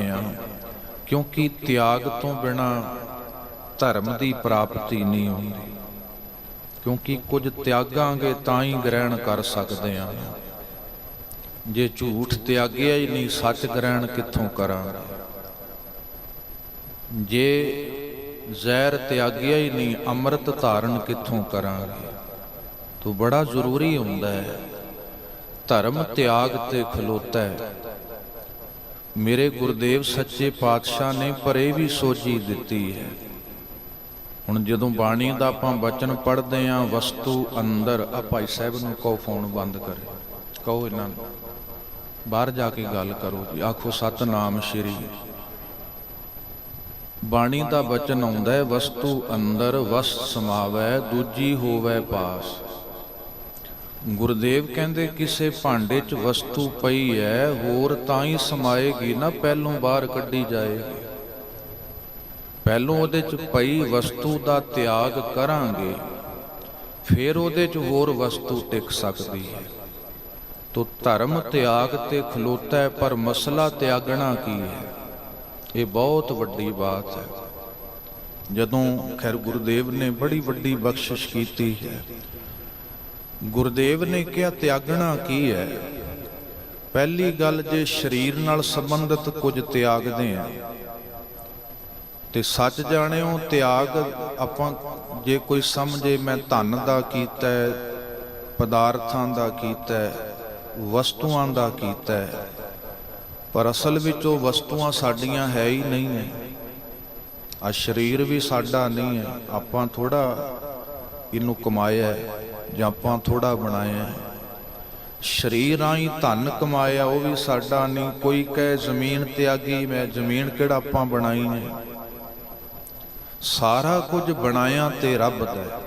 ਆ ਕਿਉਂਕਿ ਤਿਆਗ ਤੋਂ ਬਿਨਾ ਧਰਮ ਦੀ ਪ੍ਰਾਪਤੀ ਨਹੀਂ ਹੁੰਦੀ। ਕਿਉਂਕਿ ਕੁਝ ਤਿਆਗਾਂਗੇ ਤਾਂ ਹੀ ਗ੍ਰਹਿਣ ਕਰ ਸਕਦੇ ਆ ਜੇ ਝੂਠ ਤਿਆਗਿਆ ਹੀ ਨਹੀਂ, ਸੱਚ ਗ੍ਰਹਿਣ ਕਿੱਥੋਂ ਕਰਾਂਗੇ? ਜੇ ਜ਼ਹਿਰ ਤਿਆਗਿਆ ਹੀ ਨਹੀਂ, ਅੰਮ੍ਰਿਤ ਧਾਰਨ ਕਿੱਥੋਂ ਕਰਾਂਗੇ? ਤੋ ਬੜਾ ਜ਼ਰੂਰੀ ਹੁੰਦਾ ਹੈ। ਧਰਮ ਤਿਆਗ ਤੇ ਖਲੋਤਾ ਹੈ। ਮੇਰੇ ਗੁਰਦੇਵ ਸੱਚੇ ਪਾਤਸ਼ਾਹ ਨੇ ਪਰੇ ਵੀ ਸੋਝੀ ਦਿੱਤੀ ਹੈ। ਹੁਣ ਜਦੋਂ ਬਾਣੀ ਦਾ ਆਪਾਂ ਬਚਨ ਪੜ੍ਹਦੇ ਆਂ ਵਸਤੂ ਅੰਦਰ ਆ ਭਾਈ ਸਾਹਿਬ ਨੂੰ ਕਹੋ, ਫੋਨ ਬੰਦ ਕਰੇ। ਕਹੋ ਇਹਨਾਂ ਨੂੰ, ਬਾਹਰ ਜਾ ਕੇ ਗੱਲ ਕਰੋ ਜੀ। ਆਖੋ, ਸਤਨਾਮ ਸ਼੍ਰੀ। ਬਾਣੀ ਦਾ ਬਚਨ ਆਉਂਦਾ ਹੈ, ਵਸਤੂ ਅੰਦਰ ਵਸਤ ਸਮਾਵੈ, ਦੂਜੀ ਹੋਵੇ ਪਾਸ। ਗੁਰਦੇਵ ਕਹਿੰਦੇ, ਕਿਸੇ ਭਾਂਡੇ 'ਚ ਵਸਤੂ ਪਈ ਹੈ ਹੋਰ ਤਾਂ ਹੀ ਸਮਾਏਗੀ ਨਾ, ਪਹਿਲੋਂ ਬਾਹਰ ਕੱਢੀ ਜਾਏਗੀ ਪਹਿਲੋਂ ਉਹਦੇ 'ਚ ਪਈ ਵਸਤੂ ਦਾ ਤਿਆਗ ਕਰਾਂਗੇ, ਫਿਰ ਉਹਦੇ 'ਚ ਹੋਰ ਵਸਤੂ ਟਿਕ ਸਕਦੀ ਹੈ ਤੋ ਧਰਮ ਤਿਆਗ ਤੇ ਖਲੋਤਾ ਹੈ ਪਰ ਮਸਲਾ ਤਿਆਗਣਾ ਕੀ ਹੈ ਇਹ ਬਹੁਤ ਵੱਡੀ ਬਾਤ ਹੈ ਜਦੋਂ ਖੈਰ ਗੁਰਦੇਵ ਨੇ ਬੜੀ ਵੱਡੀ ਬਖਸ਼ਿਸ਼ ਕੀਤੀ ਹੈ ਗੁਰਦੇਵ ਨੇ ਕਿਹਾ, ਤਿਆਗਣਾ ਕੀ ਹੈ? ਪਹਿਲੀ ਗੱਲ ਜੇ ਸਰੀਰ ਨਾਲ ਸੰਬੰਧਿਤ ਕੁਝ ਤਿਆਗਦੇ ਆ ਤੇ ਸੱਚ ਜਾਣਿਓ, ਤਿਆਗ ਆਪਾਂ ਜੇ ਕੋਈ ਸਮਝੇ, ਮੈਂ ਧਨ ਦਾ ਕੀਤਾ ਪਦਾਰਥਾਂ ਦਾ ਕੀਤਾ ਵਸਤੂਆਂ ਦਾ ਕੀਤਾ ਪਰ ਅਸਲ ਵਿੱਚ ਉਹ ਵਸਤੂਆਂ ਸਾਡੀਆਂ ਹੈ ਹੀ ਨਹੀਂ ਹੈ। ਆ ਸਰੀਰ ਵੀ ਸਾਡਾ ਨਹੀਂ ਹੈ, ਆਪਾਂ ਥੋੜਾ ਇਹਨੂੰ ਕਮਾਇਆ ਹੈ। ਜਾਂ ਆਪਾਂ ਥੋੜਾ ਬਣਾਇਆ ਸਰੀਰ ਸਰੀਰਾਂ ਹੀ ਧਨ ਕਮਾਇਆ, ਉਹ ਵੀ ਸਾਡਾ ਨਹੀਂ। ਕੋਈ ਕਹੇ ਜ਼ਮੀਨ ਤਿਆਗੀ, ਮੈਂ ਜ਼ਮੀਨ ਕਿਹੜਾ ਆਪਾਂ ਬਣਾਈ ਨੇ ਸਾਰਾ ਕੁਝ ਬਣਾਇਆ ਤੇ ਰੱਬ ਦਾ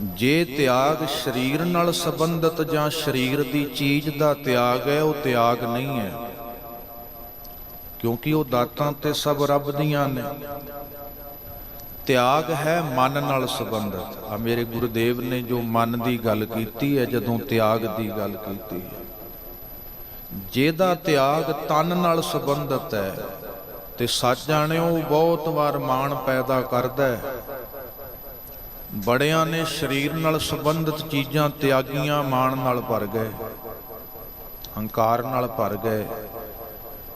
ਜੇ ਤਿਆਗ ਸਰੀਰ ਨਾਲ ਸੰਬੰਧਿਤ ਜਾਂ ਸਰੀਰ ਦੀ ਚੀਜ਼ ਦਾ ਤਿਆਗ ਹੈ, ਉਹ ਤਿਆਗ ਨਹੀਂ ਹੈ। ਕਿਉਂਕਿ ਉਹ ਦਾਤਾਂ ਤੇ ਸਭ ਰੱਬ ਦੀਆਂ ਨੇ। ਤਿਆਗ ਹੈ ਮਨ ਨਾਲ ਸੰਬੰਧਿਤ। ਆ ਮੇਰੇ ਗੁਰਦੇਵ ਨੇ ਜੋ ਮਨ ਦੀ ਗੱਲ ਕੀਤੀ ਹੈ, ਜਦੋਂ ਤਿਆਗ ਦੀ ਗੱਲ ਕੀਤੀ ਹੈ। ਜਿਹਦਾ ਤਿਆਗ ਤਨ ਨਾਲ ਸੰਬੰਧਿਤ ਹੈ, ਤੇ ਸੱਚ ਜਾਣਿਓ, ਉਹ ਬਹੁਤ ਵਾਰ ਮਾਣ ਪੈਦਾ ਕਰਦਾ ਹੈ। ਬੜਿਆਂ ਨੇ ਸਰੀਰ ਨਾਲ ਸੰਬੰਧਿਤ ਚੀਜ਼ਾਂ ਤਿਆਗੀਆਂ ਮਾਣ ਨਾਲ ਭਰ ਗਏ, ਹੰਕਾਰ ਨਾਲ ਭਰ ਗਏ।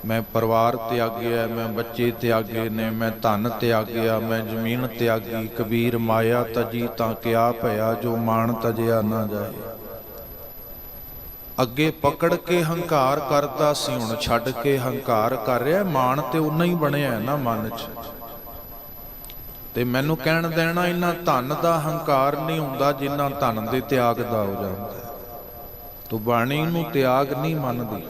ਮੈਂ ਪਰਿਵਾਰ ਤਿਆਗਿਆ ਮੈਂ ਬੱਚੇ ਤਿਆਗੇ ਨੇ, ਮੈਂ ਧਨ ਤਿਆਗਿਆ ਮੈਂ ਜ਼ਮੀਨ ਤਿਆਗੀ। ਕਬੀਰ ਮਾਇਆ ਤਜੀ ਤਾਂ ਕਿਆ ਭਇਆ, ਜੋ ਮਾਣ ਤਜਿਆ ਨਾ ਜਾਏ। ਅੱਗੇ ਪਕੜ ਕੇ ਹੰਕਾਰ ਕਰਦਾ ਸੀ, ਹੁਣ ਛੱਡ ਕੇ ਹੰਕਾਰ ਕਰ ਰਿਹਾ। ਮਾਣ ਤੇ ਉਨਾ ਹੀ ਬਣਿਆ ਨਾ ਮਨ 'ਚ। ਤੇ ਮੈਨੂੰ ਕਹਿਣ ਦੇਣਾ ਇਹਨਾਂ ਧਨ ਦਾ ਹੰਕਾਰ ਨਹੀਂ ਹੁੰਦਾ ਜਿੰਨਾ ਧਨ ਦੇ ਤਿਆਗ ਦਾ ਹੋ ਜਾਂਦਾ ਹੈ। ਤੂੰ ਬਾਣੀ ਨੂੰ ਤਿਆਗ ਨਹੀਂ ਮੰਨਦੀ।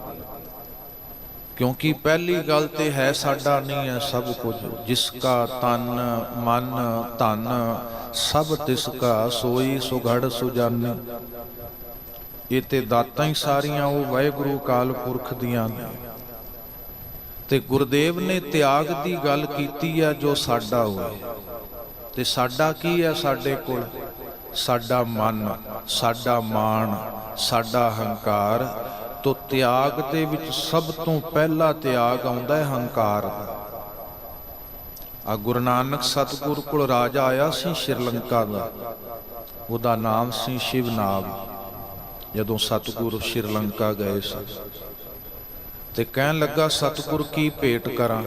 ਕਿਉਂਕਿ ਪਹਿਲੀ ਗੱਲ ਤੇ ਹੈ ਸਾਡਾ ਨਹੀਂ ਹੈ ਸਭ ਕੁਝ। ਜਿਸ ਕਾ ਤਨ, ਮਨ, ਧਨ, ਸਭ ਤਿਸ ਕਾ ਸੋਈ ਸੁਘੜ ਸੁਜਾਨੀ। ਇਹ ਤੇ ਦਾਤਾਂ ਹੀ ਸਾਰੀਆਂ ਉਹ ਵਾਹਿਗੁਰੂ ਕਾਲ ਪੁਰਖ ਦੀਆਂ ਨੇ। ਤੇ ਗੁਰਦੇਵ ਨੇ ਤਿਆਗ ਦੀ ਗੱਲ ਕੀਤੀ ਹੈ ਜੋ ਸਾਡਾ ਹੋਏ। ਤੇ ਸਾਡਾ ਕੀ ਹੈ ਸਾਡੇ ਕੋਲ? ਸਾਡਾ ਮਨ, ਸਾਡਾ ਮਾਣ, ਸਾਡਾ ਹੰਕਾਰ ਤੋ ਤਿਆਗ ਦੇ ਵਿੱਚ ਸਭ ਤੋਂ ਪਹਿਲਾ ਤਿਆਗ ਆਉਂਦਾ ਹੈ ਹੰਕਾਰ ਦਾ। ਆ ਗੁਰੂ ਨਾਨਕ ਸਤਿਗੁਰ ਕੋਲ ਰਾਜਾ ਆਇਆ ਸੀ ਸ਼੍ਰੀਲੰਕਾ ਦਾ। ਉਹਦਾ ਨਾਮ ਸੀ ਸ਼ਿਵਨਾਗ ਜਦੋਂ ਸਤਿਗੁਰ ਸ਼੍ਰੀਲੰਕਾ ਗਏ ਸੀ। ਤੇ ਕਹਿਣ ਲੱਗਾ, ਸਤਿਗੁਰ, ਕੀ ਭੇਟ ਕਰਾਂ?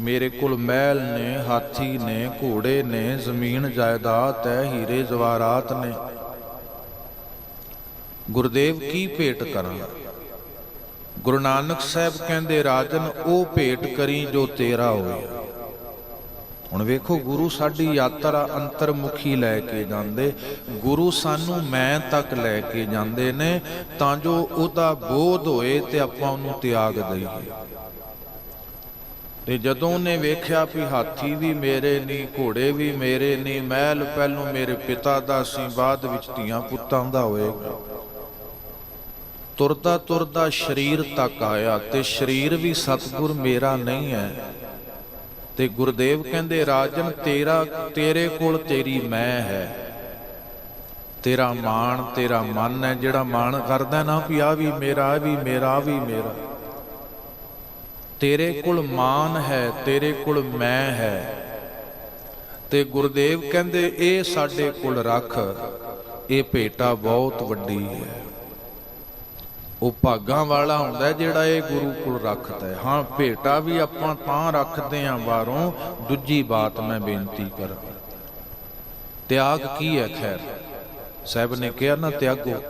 ਮੇਰੇ ਕੋਲ ਮਹਿਲ ਨੇ, ਹਾਥੀ ਨੇ, ਘੋੜੇ ਨੇ, ਜ਼ਮੀਨ ਜਾਇਦਾਦ ਹੈ, ਹੀਰੇ, ਜਵਾਰਾਤ ਨੇ। ਗੁਰਦੇਵ ਕੀ ਭੇਟ ਕਰਾਂ? ਗੁਰੂ ਨਾਨਕ ਸਾਹਿਬ ਕਹਿੰਦੇ, ਰਾਜਨ, ਉਹ ਭੇਟ ਕਰੀ ਜੋ ਤੇਰਾ ਹੋਵੇ ਹੁਣ ਵੇਖੋ, ਗੁਰੂ ਸਾਡੀ ਯਾਤਰਾ ਅੰਤਰਮੁਖੀ ਲੈ ਕੇ ਜਾਂਦੇ। ਗੁਰੂ ਸਾਨੂੰ ਮੈਂ ਤੱਕ ਲੈ ਕੇ ਜਾਂਦੇ ਨੇ, ਤਾਂ ਜੋ ਉਹਦਾ ਬੋਧ ਹੋਏ ਤੇ ਆਪਾਂ ਉਹਨੂੰ ਤਿਆਗ ਦਈਏ। ਤੇ ਜਦੋਂ ਉਹਨੇ ਵੇਖਿਆ ਵੀ ਹਾਥੀ ਵੀ ਮੇਰੇ ਨਹੀਂ ਘੋੜੇ ਵੀ ਮੇਰੇ ਨਹੀਂ ਮਹਿਲ ਪਹਿਲੋਂ ਮੇਰੇ ਪਿਤਾ ਦਾ ਸੀ, ਬਾਅਦ ਵਿੱਚ ਧੀਆਂ ਪੁੱਤਾਂ ਦਾ ਹੋਏਗਾ। ਤੁਰਦਾ ਤੁਰਦਾ ਸਰੀਰ ਤੱਕ ਆਇਆ ਤੇ ਸਰੀਰ ਵੀ ਸਤਿਗੁਰ ਮੇਰਾ ਨਹੀਂ ਹੈ। ਤੇ ਗੁਰਦੇਵ ਕਹਿੰਦੇ, ਰਾਜਨ, ਤੇਰਾ, ਤੇਰੇ ਕੋਲ ਤੇਰੀ ਮੈਂ ਹੈ। ਤੇਰਾ ਮਾਣ, ਤੇਰਾ ਮਨ ਹੈ ਜਿਹੜਾ ਮਾਣ ਕਰਦਾ ਨਾ ਵੀ ਆ ਵੀ ਮੇਰਾ ਆ ਵੀ ਮੇਰਾ, ਆਹ ਵੀ ਮੇਰਾ। ਤੇਰੇ ਕੋਲ ਮਾਨ ਹੈ, ਤੇਰੇ ਕੋਲ ਮੈਂ ਹੈ। ਤੇ ਗੁਰਦੇਵ ਕਹਿੰਦੇ, ਇਹ ਸਾਡੇ ਕੋਲ ਰੱਖ, ਇਹ ਭੇਟਾ ਬਹੁਤ ਵੱਡੀ ਹੈ। ਉਹ ਭਾਗਾਂ ਵਾਲਾ ਹੁੰਦਾ ਜਿਹੜਾ ਇਹ ਗੁਰੂ ਕੋਲ ਰੱਖਦਾ ਹੈ। ਹਾਂ, ਭੇਟਾ ਵੀ ਆਪਾਂ ਤਾਂ ਰੱਖਦੇ ਆਂ ਬਾਹਰੋਂ। ਦੂਜੀ ਬਾਤ ਮੈਂ ਬੇਨਤੀ ਕਰਾਂ। ਤਿਆਗ ਕੀ ਹੈ? ਖੈਰ, ਸਾਹਿਬ ਨੇ ਕਿਹਾ, ਨਾ ਤਿਆਗੋ।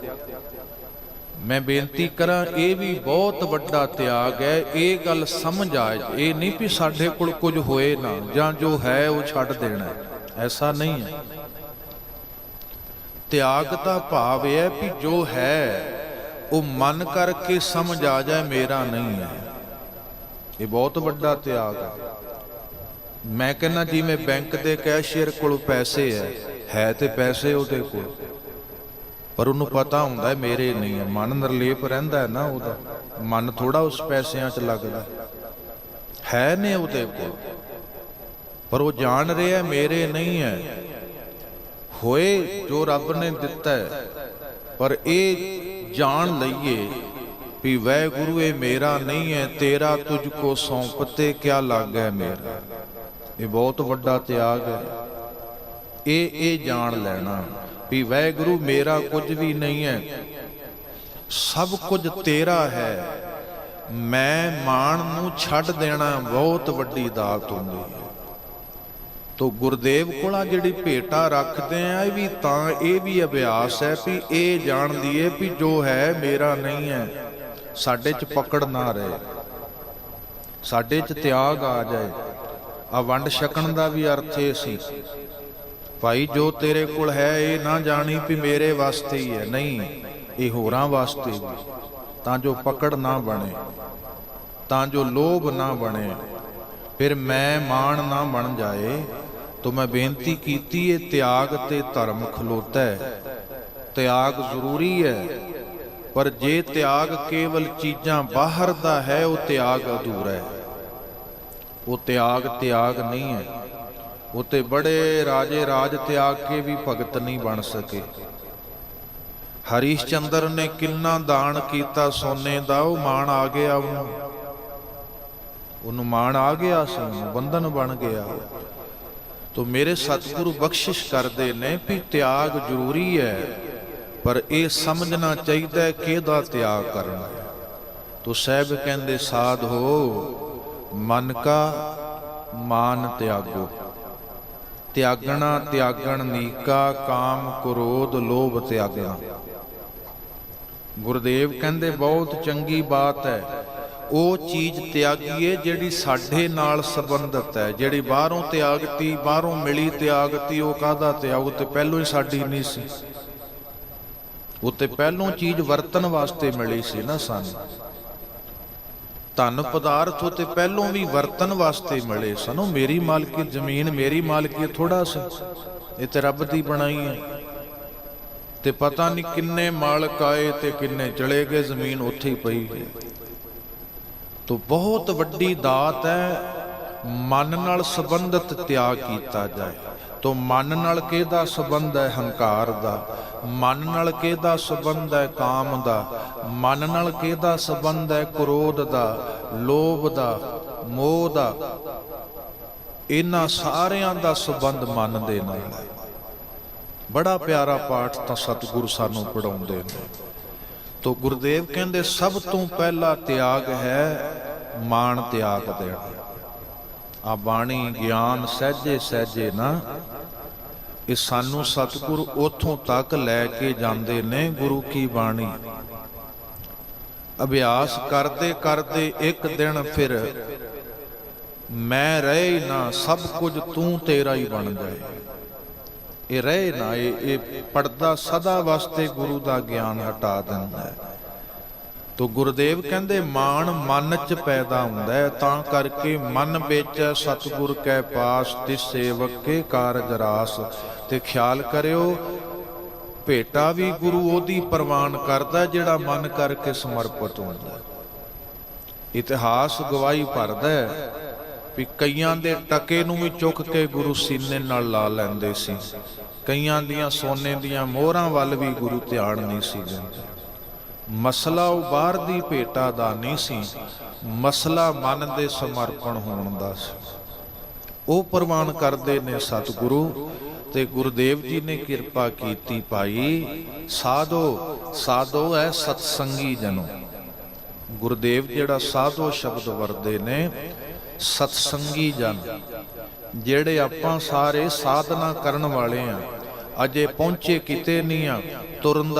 ਮੈਂ ਬੇਨਤੀ ਕਰਾਂ, ਇਹ ਵੀ ਬਹੁਤ ਵੱਡਾ ਤਿਆਗ ਹੈ। ਇਹ ਗੱਲ ਸਮਝ ਆਏ। ਇਹ ਨਹੀਂ ਵੀ ਸਾਡੇ ਕੋਲ ਕੁਝ ਹੋਏ ਨਾ, ਜਾਂ ਜੋ ਹੈ ਉਹ ਛੱਡ ਦੇਣਾ ਐਸਾ ਨਹੀਂ ਹੈ। ਤਿਆਗ ਦਾ ਭਾਵ ਇਹ ਹੈ ਕਿ ਜੋ ਹੈ ਉਹ ਮਨ ਕਰਕੇ ਸਮਝ ਆ ਜਾਏ ਮੇਰਾ ਨਹੀਂ ਹੈ। ਇਹ ਬਹੁਤ ਵੱਡਾ ਤਿਆਗ ਹੈ। ਮੈਂ ਕਹਿੰਦਾ ਜਿਵੇਂ ਬੈਂਕ ਦੇ ਕੈਸ਼ੀਅਰ ਕੋਲ ਪੈਸੇ ਹੈ ਹੈ ਤੇ ਪੈਸੇ ਉਹਦੇ ਕੋਲ। ਪਰ ਉਹਨੂੰ ਪਤਾ ਹੁੰਦਾ ਮੇਰੇ ਨਹੀਂ ਹੈ। ਮਨ ਨਿਰਲੇਪ ਰਹਿੰਦਾ ਹੈ ਨਾ ਉਹਦਾ। ਮਨ ਥੋੜਾ ਉਸ ਪੈਸਿਆਂ 'ਚ ਲੱਗਦਾ ਹੈ। ਨੇ ਉਹਦੇ ਕੋਲ। ਪਰ ਉਹ ਜਾਣ ਰਿਹਾ ਮੇਰੇ ਨਹੀਂ ਹੈ। ਹੋਏ ਜੋ ਰੱਬ ਨੇ ਦਿੱਤਾ ਹੈ। ਪਰ ਇਹ ਜਾਣ ਲਈਏ ਵੀ ਵੈ ਗੁਰੂ ਇਹ ਮੇਰਾ ਨਹੀਂ ਹੈ, ਤੇਰਾ ਤੁਝ ਕੋ ਸੌਂਪਤੇ ਕਿਆ ਲਾਗੈ ਮੇਰਾ? ਇਹ ਬਹੁਤ ਵੱਡਾ ਤਿਆਗ ਹੈ। ਇਹ ਇਹ ਜਾਣ ਲੈਣਾ ਵੀ ਵਾਹਿਗੁਰੂ ਮੇਰਾ ਕੁਝ ਵੀ ਨਹੀਂ ਹੈ। ਸਭ ਕੁਝ ਤੇਰਾ ਹੈ। ਮੈਂ ਮਾਣ ਨੂੰ ਛੱਡ ਦੇਣਾ ਬਹੁਤ ਵੱਡੀ ਦਾਤ ਹੁੰਦੀ ਹੈ। ਤੋ ਗੁਰਦੇਵ ਕੋਲਾ ਜਿਹੜੀ ਭੇਟਾ ਰੱਖਦੇ ਆ, ਇਹ ਵੀ ਤਾਂ ਇਹ ਵੀ ਅਭਿਆਸ ਹੈ ਵੀ ਇਹ ਜਾਣ ਲਈਏ ਵੀ ਜੋ ਹੈ ਮੇਰਾ ਨਹੀਂ ਹੈ। ਸਾਡੇ 'ਚ ਪਕੜ ਨਾ ਰਹੇ। ਸਾਡੇ 'ਚ ਤਿਆਗ ਆ ਜਾਏ। ਆ ਵੰਡ ਛਕਣ ਦਾ ਵੀ ਅਰਥ ਇਹ ਸੀ। ਭਾਈ ਜੋ ਤੇਰੇ ਕੋਲ ਹੈ, ਇਹ ਨਾ ਜਾਣੀ ਵੀ ਮੇਰੇ ਵਾਸਤੇ ਹੀ ਹੈ। ਨਹੀਂ, ਇਹ ਹੋਰਾਂ ਵਾਸਤੇ ਵੀ। ਤਾਂ ਜੋ ਪਕੜ ਨਾ ਬਣੇ, ਤਾਂ ਜੋ ਲੋਭ ਨਾ ਬਣੇ, ਫਿਰ ਮੈਂ ਮਾਣ ਨਾ ਬਣ ਜਾਏ ਤੋ ਮੈਂ ਬੇਨਤੀ ਕੀਤੀ ਏ, ਤਿਆਗ ਤੇ ਧਰਮ ਖਲੋਤਾ ਹੈ। ਤਿਆਗ ਜ਼ਰੂਰੀ ਹੈ, ਪਰ ਜੇ ਤਿਆਗ ਕੇਵਲ ਚੀਜ਼ਾਂ ਬਾਹਰ ਦਾ ਹੈ, ਉਹ ਤਿਆਗ ਅਧੂਰਾ ਹੈ। ਉਹ ਤਿਆਗ ਤਿਆਗ ਨਹੀਂ ਹੈ। ਉਹ ਤੇ ਬੜੇ ਰਾਜੇ ਰਾਜ ਤਿਆਗ ਕੇ ਵੀ ਭਗਤ ਨਹੀਂ ਬਣ ਸਕੇ। ਹਰੀਸ਼ ਚੰਦਰ ਨੇ ਕਿੰਨਾ ਦਾਨ ਕੀਤਾ ਸੋਨੇ ਦਾ, ਉਹ ਮਾਣ ਆ ਗਿਆ ਉਹਨੂੰ। ਉਹਨੂੰ ਮਾਣ ਆ ਗਿਆ ਸੀ ਬੰਧਨ ਬਣ ਗਿਆ। ਤੋ ਮੇਰੇ ਸਤਿਗੁਰੂ ਬਖਸ਼ਿਸ਼ ਕਰਦੇ ਨੇ ਵੀ ਤਿਆਗ ਜ਼ਰੂਰੀ ਹੈ, ਪਰ ਇਹ ਸਮਝਣਾ ਚਾਹੀਦਾ ਹੈ ਕਿ ਤਿਆਗ ਕਰਨਾ ਹੈ ਤੋ ਸਾਹਿਬ ਕਹਿੰਦੇ, ਸਾਧ ਹੋ, ਮਨ ਕਾ ਮਾਨ ਤਿਆਗੋ। ਤਿਆਗਣਾ ਤਿਆਗਣ ਨੀਕਾ, ਕਾਮ ਕ੍ਰੋਧ ਲੋਭ ਤਿਆਗਣਾ। ਗੁਰਦੇਵ ਕਹਿੰਦੇ, ਬਹੁਤ ਚੰਗੀ ਬਾਤ ਹੈ। ਉਹ ਚੀਜ਼ ਤਿਆਗੀਏ ਜਿਹੜੀ ਸਾਡੇ ਨਾਲ ਸੰਬੰਧਿਤ ਹੈ, ਜਿਹੜੀ ਬਾਹਰੋਂ ਤਿਆਗਤੀ, ਬਾਹਰੋਂ ਮਿਲੀ ਤਿਆਗਤੀ, ਉਹ ਕਾਹਦਾ ਤਿਆਗ? ਤੇ ਪਹਿਲੋਂ ਹੀ ਸਾਡੀ ਨਹੀਂ ਸੀ। ਉਹ ਤੇ ਪਹਿਲੋਂ ਚੀਜ਼ ਵਰਤਨ ਵਾਸਤੇ ਮਿਲੀ ਸੀ ਨਾ ਸਾਨੂੰ। ਧਨ ਪਦਾਰਥ ਉਤੇ ਪਹਿਲੋਂ ਵੀ ਵਰਤਨ ਵਾਸਤੇ ਮਿਲੇ ਸਨੋ। ਮੇਰੀ ਮਾਲਕੀ ਜ਼ਮੀਨ, ਮੇਰੀ ਮਾਲਕੀ ਥੋੜਾ ਸੀ। ਇਹ ਤੇ ਰੱਬ ਦੀ ਬਣਾਈ ਹੈ। ਤੇ ਪਤਾ ਨਹੀਂ ਕਿੰਨੇ ਮਾਲਕ ਆਏ ਤੇ ਕਿੰਨੇ ਚਲੇ ਗਏ, ਜ਼ਮੀਨ ਉੱਥੇ ਹੀ ਪਈ ਹੈ। ਤੋ ਬਹੁਤ ਵੱਡੀ ਦਾਤ ਹੈ ਮਨ ਨਾਲ ਸੰਬੰਧਿਤ ਤਿਆਗ ਕੀਤਾ ਜਾਏ। ਤੋ ਮਨ ਨਾਲ ਕਿਹਦਾ ਸੰਬੰਧ ਹੈ ਹੰਕਾਰ ਦਾ? ਮਨ ਨਾਲ ਕਿਹਦਾ ਸੰਬੰਧ ਹੈ ਕਾਮ ਦਾ? ਮਨ ਨਾਲ ਕਿਹਦਾ ਸੰਬੰਧ ਹੈ ਕ੍ਰੋਧ ਦਾ? ਲੋਭ ਦਾ? ਮੋਹ ਦਾ? ਇਹਨਾਂ ਸਾਰਿਆਂ ਦਾ ਸੰਬੰਧ ਮਨ ਦੇ ਨਾਲ ਹੈ। ਬੜਾ ਪਿਆਰਾ ਪਾਠ ਤਾਂ ਸਤਿਗੁਰੂ ਸਾਨੂੰ ਪੜਾਉਂਦੇ ਨੇ। ਤੋ ਗੁਰਦੇਵ ਕਹਿੰਦੇ, ਸਭ ਤੋਂ ਪਹਿਲਾ ਤਿਆਗ ਹੈ ਮਾਣ ਤਿਆਗ ਦੇਣਾ। ਆ ਬਾਣੀ ਗਿਆਨ ਸਹਿਜੇ ਸਹਿਜੇ ਨਾ, ਇਹ ਸਾਨੂੰ ਸਤਿਗੁਰ ਉਥੋਂ ਤੱਕ ਲੈ ਕੇ ਜਾਂਦੇ ਨੇ ਗੁਰੂ ਕੀ ਬਾਣੀ। ਅਭਿਆਸ ਕਰਦੇ ਕਰਦੇ ਇੱਕ ਦਿਨ ਫਿਰ, ਮੈਂ ਰਹੇ ਨਾ, ਸਭ ਕੁਝ ਤੂੰ ਤੇਰਾ ਹੀ ਬਣ ਜਾਏ। ਇਹ ਰਹੇ ਨਾ, ਇਹ ਇਹ ਸਦਾ ਵਾਸਤੇ ਗੁਰੂ ਦਾ ਗਿਆਨ ਹਟਾ ਦਿੰਦਾ ਹੈ। ਤੋ ਗੁਰਦੇਵ ਕਹਿੰਦੇ, ਮਾਣ ਮਨ ਚ ਪੈਦਾ ਹੁੰਦਾ ਹੈ, ਤਾਂ ਕਰਕੇ ਮਨ ਵਿੱਚ, ਸਤਿਗੁਰ ਕੈ ਪਾਸ, ਤਿਸ ਸੇਵਕ ਕੇ ਕਾਰਜ ਰਾਸ। ਤੇ ਖਿਆਲ ਕਰਿਓ, ਭੇਟਾ ਵੀ ਗੁਰੂ ਉਹਦੀ ਪ੍ਰਵਾਨ ਕਰਦਾ ਜਿਹੜਾ ਮਨ ਕਰਕੇ ਸਮਰਪਿਤ ਹੁੰਦਾ ਇਤਿਹਾਸ ਗਵਾਹੀ ਭਰਦਾ ਹੈ ਵੀ ਕਈਆਂ ਦੇ ਟਕੇ ਨੂੰ ਵੀ ਚੁੱਕ ਕੇ ਗੁਰੂ ਸੀਨੇ ਨਾਲ ਲਾ ਲੈਂਦੇ ਸੀ। ਕਈਆਂ ਦੀਆਂ ਸੋਨੇ ਦੀਆਂ ਮੋਹਰਾਂ ਵੱਲ ਵੀ ਗੁਰੂ ਧਿਆਨ ਨਹੀਂ ਸੀ ਦਿੰਦੇ। ਮਸਲਾ ਉਹ ਬਾਹਰ ਦੀ ਭੇਟਾ ਦਾ ਨਹੀਂ ਸੀ, ਮਸਲਾ ਮਨ ਦੇ ਸਮਰਪਣ ਹੋਣ ਦਾ ਸੀ। ਉਹ ਪ੍ਰਵਾਨ ਕਰਦੇ ਨੇ ਸਤਿਗੁਰੂ ਤੇ ਗੁਰਦੇਵ ਜੀ ਨੇ ਕਿਰਪਾ ਕੀਤੀ ਭਾਈ, ਸਾਧੋ ਸਾਧੋ ਹੈ ਸਤਸੰਗੀ ਜਨੋ। ਗੁਰਦੇਵ ਜਿਹੜਾ ਸਾਧੋ ਸ਼ਬਦ ਵਰਦੇ ਨੇ ਸਤਸੰਗੀ ਜਨ, ਜਿਹੜੇ ਆਪਾਂ ਸਾਰੇ ਸਾਧਨਾ ਕਰਨ ਵਾਲੇ ਆ, ਅਜੇ ਪਹੁੰਚੇ ਕਿਤੇ ਨਹੀਂ ਆ, ਤੁਰਨ ਦਾ